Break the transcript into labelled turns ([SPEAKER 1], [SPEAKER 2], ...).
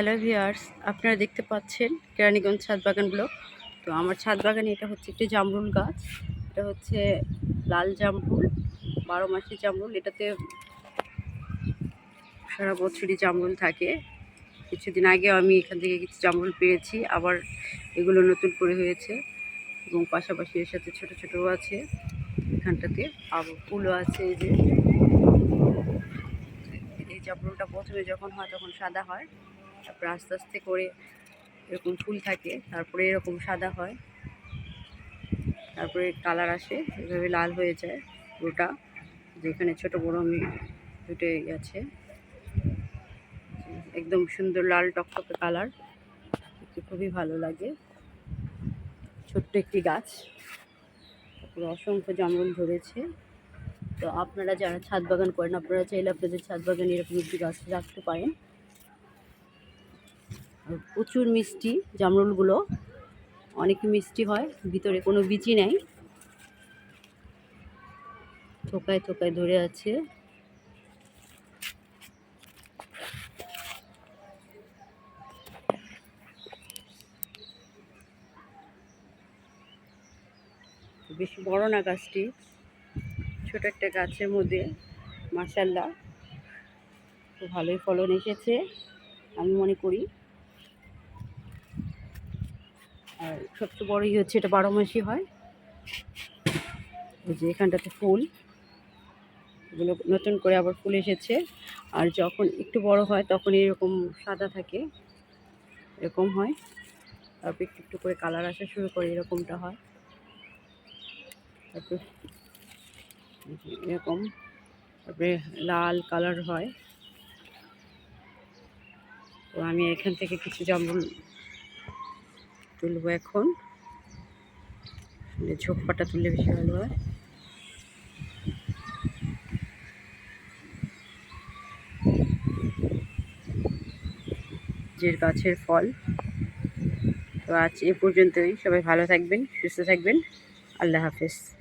[SPEAKER 1] Hello viewers আপনারা দেখতে পাচ্ছেন কেরানীগঞ্জ ছাদ বাগান ব্লক। তো আমার ছাদ বাগানে এটা হচ্ছে একটি জামরুল গাছ। এটা হচ্ছে লাল জামরুল, বারো মাসি জামরুল। এটাতে সারা বছরই জামরুল থাকে। কিছুদিন আগে আমি এখান থেকে কিছু জামরুল পেয়েছি, আবার এগুলো নতুন করে হয়েছে এবং পাশাপাশি এর সাথে ছোট ছোটও আছে এখানটাতে। আবার ফুলও আছে এই যে। এই জামরুলটা প্রথমে যখন হয় তখন সাদা হয়। তারপরে আস্তে আস্তে করে এরকম ফুল থাকে, তারপরে এরকম সাদা হয়। তারপরে কালার আসে, এভাবে লাল হয়ে যায় পুরোটা। যেখানে ছোট বড় দুটোই আছে। একদম সুন্দর লাল টকটকে কালার খুবই ভালো লাগে। ছোট্ট একটি গাছ তারপরে অসংখ্য জামরুল ধরেছে। তো আপনারা যারা ছাদ বাগান করেন, আপনারা চাইলে আপনাদের ছাদ বাগানে এরকম একটি গাছ রাখতে পারেন। প্রচুর মিষ্টি, জামরুলগুলো। অনেক মিষ্টি হয়, ভিতরে কোনো বিচি নেই। থোকায় থোকায় ধরে আছে। বেশ বড় না গাছটি? ছোট একটা গাছের মধ্যে মাসাল্লাহ খুব ভালোই ফলন এসেছে, আমি মনে করি। আর সবচেয়ে বড়ই হচ্ছে এটা বারো মাসই হয়। এই যে এখানটাতে ফুল। এগুলো নতুন করে আবার ফুল এসেছে। আর যখন একটু বড় হয় তখন এরকম সাদা থাকে। এরকম হয়। তারপর একটু একটু করে কালার আসা শুরু করে এরকমটা হয়। তারপর এরকম। তারপরে লাল কালার হয়। তো আমি এখান থেকে কিছু জামরুল তুলবো এখন। ঝোপাটা তুললে বেশি ভালো হয়। যে গাছের ফল। তো আজ এ পর্যন্তই। সবাই ভালো থাকবেন, সুস্থ থাকবেন। আল্লাহ হাফেজ।